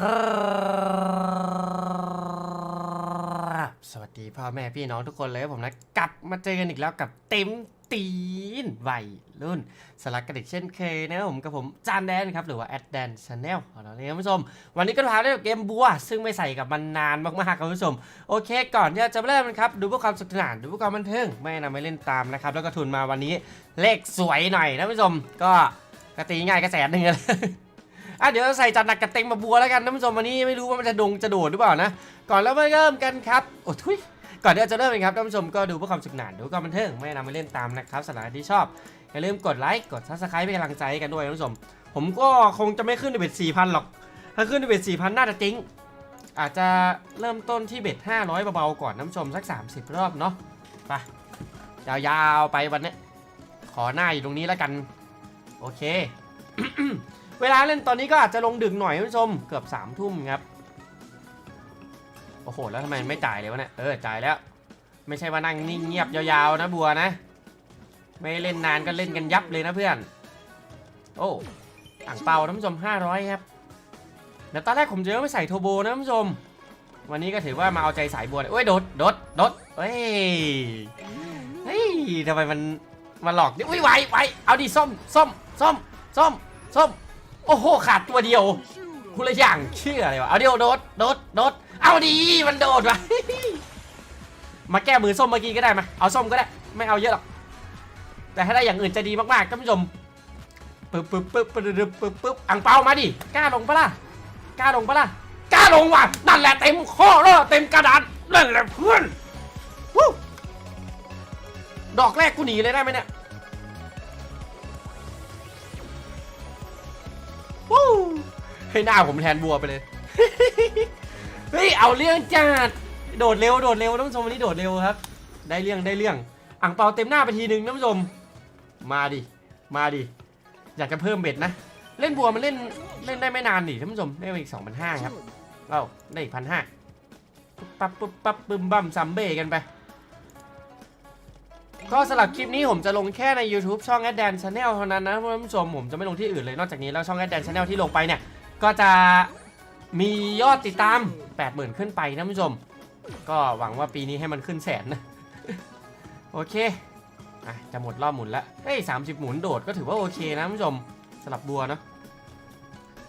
ครับสวัสดีพ่อแม่พี่น้องทุกคนเลยผมนะ กลับมาเจอกันอีกแล้วกับเต็มตีนวัยรุ่นสลักกระดิกเช่นเคยนะครับผมกับผมจานแดนครับ หรือว่าแอดแดนชาแนลของเราเลยคุณผู้ชม วันนี้ก็พาเล่นเกมบัว ซึ่งไม่ใส่กับมันนานมากๆครับคุณผู้ชม โอเค ก่อนที่จะเริ่มนะครับ ดูเพื่อความสนุกสนาน ดูเพื่อความบันเทิงไม่นำไปเล่นตามนะครับ แล้วก็ทุนมาวันนี้เลขสวยหน่อยนะคุณผู้ชม ก็กระตีง่ายก็แสนหนึ่งเลย อะเดี๋ยวใส่จัดหนักกระเต็งมาบัวแล้วกันท่านผู้ชมวันนี้ไม่รู้ว่ามันจะดงจะโดดหรือเปล่านะ ก่อนแล้วมาเริ่มกันครับโอ้ทุยก่อนที่จะเริ่มกันครับท่านผู้ชมก็ดูเพื่อความสนุกนานดูความบันเทิงไม่นำไปเล่นตามนะครับสำหรับที่ชอบอย่าลืมกดไลค์กดซับสไครป์เป็นกำลังใจกันด้วยท่านผู้ชม ผมก็คงจะไม่ขึ้นในเบ็ดสี่พันหรอก ถ้าขึ้นในเบ็ดสี่พันน่าจะจริงอาจจะเริ่มต้นที่เบ็ดห้าร้อยเบาๆก่อนท่านผู้ชมสัก 30 รอบเนาะไปยาวๆไปวันนี้ขอหน้าอยู่ตรงนี้แล้วกัน โอเค เวลาเล่นตอนนี้ก็อาจจะลงดึกหน่อยท่านผู้ชม เกือบสามทุ่มครับ โอ้โห แล้วทำไมไม่จ่ายเลยวะเนี่ย เออ จ่ายแล้ว ไม่ใช่ว่านั่งนิ่งเงียบยาวๆนะบัวนะ ไม่เล่นนานก็เล่นกันยับเลยนะเพื่อน โอ้อ่างเปาท่านผู้ชม 500 ครับเดี๋ยวตอนแรกผมจะไม่ใส่โทโบนะท่านผู้ชม วันนี้ก็ถือว่ามาเอาใจสายบัวเลยโอ้ยโดดโดดโดดเฮ้ย เฮ้ยทำไมมันมาหลอกนี่อุ้ยไวไวเอาดิส้มส้มส้มส้มส้ม โอ้โห ขาดตัวเดียวคุณละอย่างเชื่ออะไรวะ เอาเดียวโดดโดดโดดเอาดีมันโดดวะมาแก้มือส้มเมื่อกี้ก็ได้มาเอาส้มก็ได้ ไม่เอาเยอะหรอก แต่ถ้าได้อย่างอื่นจะดีมากๆท่านผู้ชมปึ๊บปึ๊บปึ๊บปึ๊บปึ๊บปึ๊บปึ๊บอังเปามาดิ กล้าลงปะล่ะ กล้าลงปะล่ะ กล้าลงว่ะ นั่นแหละเต็มข้อแล้วเต็มกระดานนั่นแหละเพื่อนหูดอกแรกกูหนีเลยได้ไหมเนี่ย ให้หน้าผมแทนบัวไปเลย เฮ้ย เอาเรื่องจัด โดดเร็ว โดดเร็วท่านผู้ชมวันนี้โดดเร็วครับ ได้เรื่องได้เรื่อง อ่างเปาเต็มหน้าไปทีหนึ่งท่านผู้ชม มาดิ มาดิ อยากจะเพิ่มเบ็ดนะ เล่นบัวมันเล่นเล่นได้ไม่นานนี่ท่านผู้ชมได้มาอีกสองพันห้าครับ เอ้าได้อีกพันห้าปั๊บปุ๊บปั๊บปึ้มบั่มซัมเบ้กันไป ก็สำหรับคลิปนี้ผมจะลงแค่ใน YouTube ช่อง a d d a n Channel เท่านั้นนะท่านผู้ชมผมจะไม่ลงที่อื่นเลยนอกจากนี้แล้วช่อง a d d a n Channel ที่ลงไปเนี่ย ก็จะมียอดติดตาม 80,000 ขึ้นไปนะผู้ชม ก็หวังว่าปีนี้ให้มันขึ้นแสนนะ โอเคอะจะหมดรอบหมุนแล้วเฮ้ย30หมุนโดดก็ถือว่าโอเคนะผู้ชมสำหรับบัวเนาะ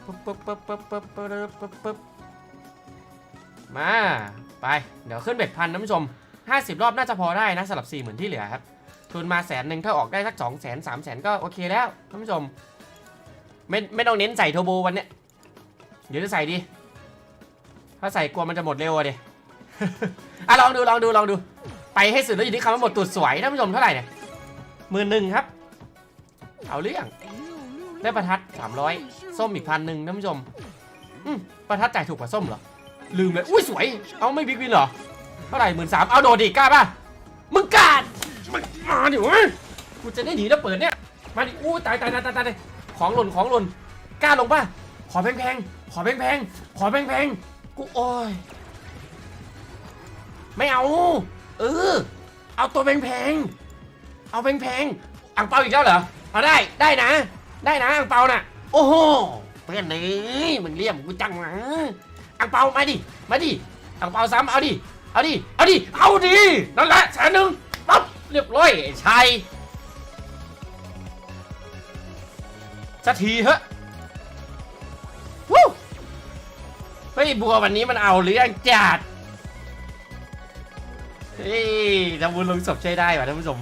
ปึ๊บปึ๊บปึ๊บปึ๊บปึ๊บปึ๊บปึ๊บปึ๊บมาไป เดี๋ยวขึ้นเบ็ดพันท่านผู้ชม 50 รอบน่าจะพอได้นะสำหรับ4 0,000ที่เหลือครับ ทุนมาแสนหนึ่งถ้าออกได้สัก2 0 0 0 0 0 3 0 0 0 0 ก็โอเคแล้วท่านผู้ชม ไม่ไม่ต้องเน้นใส่โทโบวันเนี้ย เดี๋ยวจะใส่ดีถ้าใส่กลัวมันจะหมดเร็วอะดิ อะลองดูลองดูลองดู ไปให้สุดแล้วอยู่ที่คำว่าหมดตูดสวยท่านผู้ชมเท่าไหร่เนี่ยหมื่นหนึ่งครับ เอาเรื่อง ได้ประทัด300ส้มอีกพันหนึ่งท่านผู้ชม อืมประทัดจ่ายถูกกว่าส้มเหรอ ลืมเลย อุ้ยสวย เอาไม่บิ๊กวินเหรอ เท่าไหร่หมื่นสามเอาโดดดิกล้าป่ะ มึงกล้ามันมาดิวะกูจะได้หนีแล้วเปิดเนี่ย มาดิอู้ตายตายตายตายตายของหล่นของหล่นกล้าลงป่ะ ขอแพงๆ ขอแพงๆ ขอแพงๆ กูโอ้ย ไม่เอา เออ เอาตัวแพงๆ เอาแพงๆอังเปาอีกแล้วเหรอ เอาได้ ได้นะ ได้นะอังเปาน่ะ โอ้โห เพื่อนเลยมึงเลี่ยมกูจังหวะอังเปามาดิ มาดิอังเปาซ้ำเอาดิ เอาดิ เอาดิ เอาดิ นั่นแหละแสนหนึ่งปั๊บ เรียบร้อยไอ้ชัยสักทีเถ ฮ้ยบัววันนี้มันเอาเรื่องจัดเฮ้ยทำบุญลงศพใช้ได้ว่ะท่านผู้ชม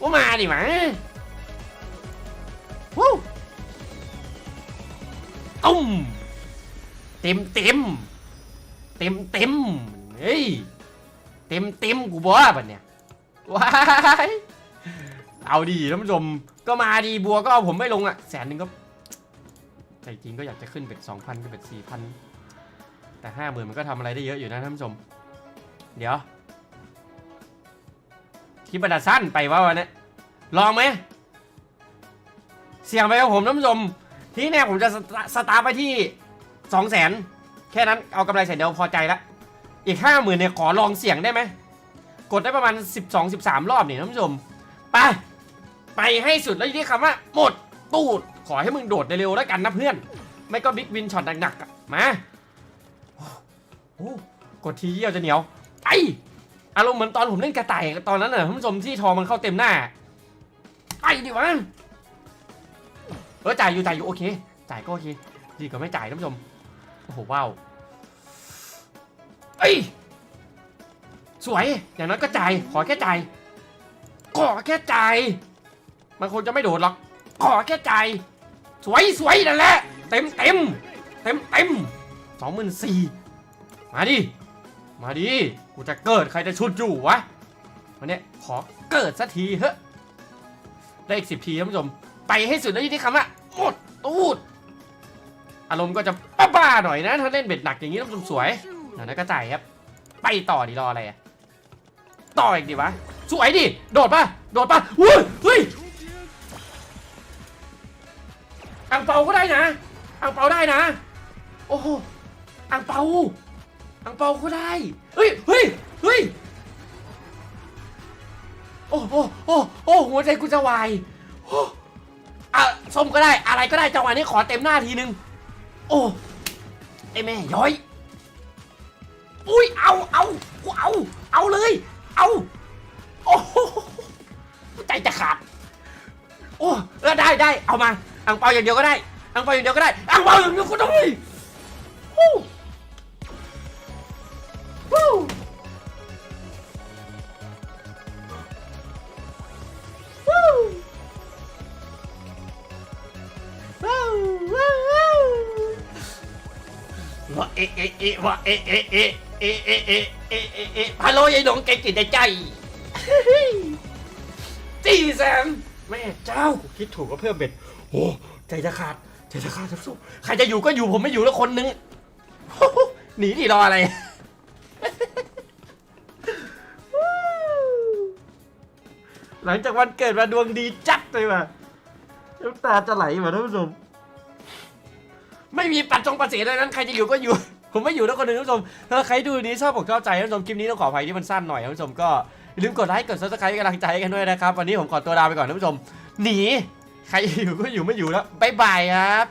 ว่ามาดิมาวู้ตุ้มเต็มเต็มเต็มเต็มเฮ้ยเต็มเต็มกูบอกว่าเนี่ยว้ายเอาดีท่านผู้ชมก็มาดีบัวก็เอาผมไม่ลงอะแสนหนึ่งก็ใจจริงก็อยากจะขึ้นเป็ดสองพันกับเป็ดสี่พัน แต่ห้าหมื่นมันก็ทำอะไรได้เยอะอยู่นะท่านผู้ชม เดี๋ยวที่ประดาสั้นไปว่าวันนี้ลองไหม เสี่ยงไปกับผมท่านผู้ชม ที่เนี่ยผมจะสตาร์ไปที่สองแสนแค่นั้นเอากำไรแสนเดียวพอใจละอีกห้าหมื่นเนี่ยขอลองเสี่ยงได้ไหม กดได้ประมาณ 12 13 รอบเนี่ยท่านผู้ชม ไป ไปให้สุดแล้วที่คำว่า หมดตูด ขอให้มึงโดดเร็วแล้วกันนะเพื่อน ไม่ก็บิ๊กวินช็อตหนักๆอะมา กดทีเยี่ยวจะเหนียวไออารมณ์เหมือนตอนผมเล่นกระต่ายตอนนั้นน่ะท่านผู้ชมที่ทองมันเข้าเต็มหน้าไอดิวะเออจ่ายอยู่จ่ายอยู่โอเค จ่ายก็โอเคดีกว่าไม่จ่ายท่านผู้ชมโอ้โหว้าวเอ้ยสวยอย่างนั้นก็จ่ายขอแค่จ่ายขอแค่จ่ายมันคงจะไม่โดดหรอกขอแค่จ่ายสวยสวยนั่นแหละเต็มเต็มเต็มเต็มสองหมื่นสี่ มาดิ มาดิ กูจะเกิดใครจะชุดอยู่วะ วันนี้ขอเกิดสักทีเฮ้ได้อีกสิบทีท่านผู้ชม ไปให้สุดแล้วที่คำว่าหมดตูด อารมณ์ก็จะบ้าๆหน่อยนะ ถ้าเล่นเบ็ดหนักอย่างนี้ต้องสวยอย่างนั้นก็จ่ายครับ ไปต่อดิรออะไรอะต่ออีกดิวะ สวยดิ โดดปะโดดปะอุ้ยเฮ้ยอังเปาก็ได้นะ อังเปาได้นะ โอ้โหอังเปา อังเปาก็ได้ เฮ้ย เฮ้ย เฮ้ย โอ้โอ้โอ้โอ้หัวใจกูจะวายโอ้อะส้มก็ได้ อะไรก็ได้จังหวะนี้ขอเต็มหน้าทีนึง โอ้ไอแม่ย้อย อุ้ย เอาเอากูเอา เอาเลย เอา โอ้โหใจจะขาด โอ้ได้ได้ เอามา อังเปาอย่างเดียวก็ได้ อังเปาอย่างเดียวก็ได้ อังเปาอย่างเดียวก็ได้ อะเอะเอะว่าเอะเอะเอะเอะเอะเอะเอะเอะเอะฮัลโหลยายหลงเก่งจิตใจจีแซมแม่เจ้ากูคิดถูกก็เพิ่มเบ็ดโอ้ใจจะขาดใจจะขาดจะสู้ใครจะอยู่ก็อยู่ผมไม่อยู่แล้วคนนึงหนีดิรออะไรหลังจากวันเกิดมาดวงดีจัดเลยว่ะน้ำตาจะไหลว่ะท่านผู้ชม ไม่มีปัดจงปัดเสียเลยนั้นใครจะอยู่ก็อยู่ ผมไม่อยู่แล้วคนหนึ่งท่านผู้ชมถ้าใครดูนี้ชอบผมชอบใจท่านผู้ชมคลิปนี้ต้องขออภัยที่มันสั้นหน่อยท่านผู้ชมก็อย่าลืมกดไลค์กดซับสไครต์กำลังใจกันด้วยนะครับวันนี้ผมขอตัวลาไปก่อนท่านผู้ชมหนีใครอยู่ก็อยู่ไม่อยู่แล้วบายบายครับ